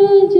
need you.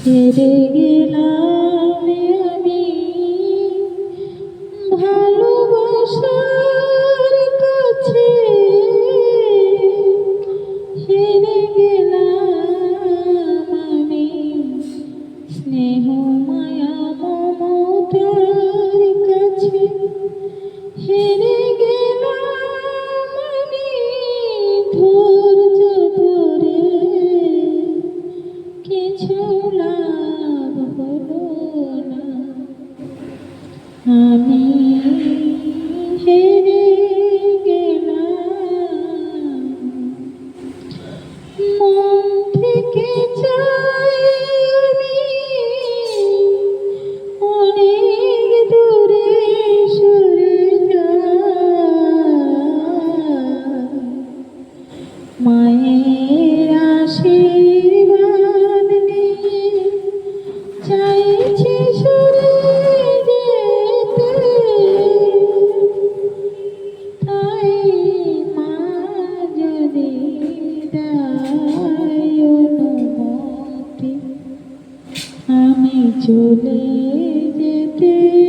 হেরে গেলাম আমি ভালোবাসার কাছে হেরে গেলাম আমি স্নেহ মায়া মমতার কাছে হেরে কিছু লাভ হলো না। আমি হে চলে যেতে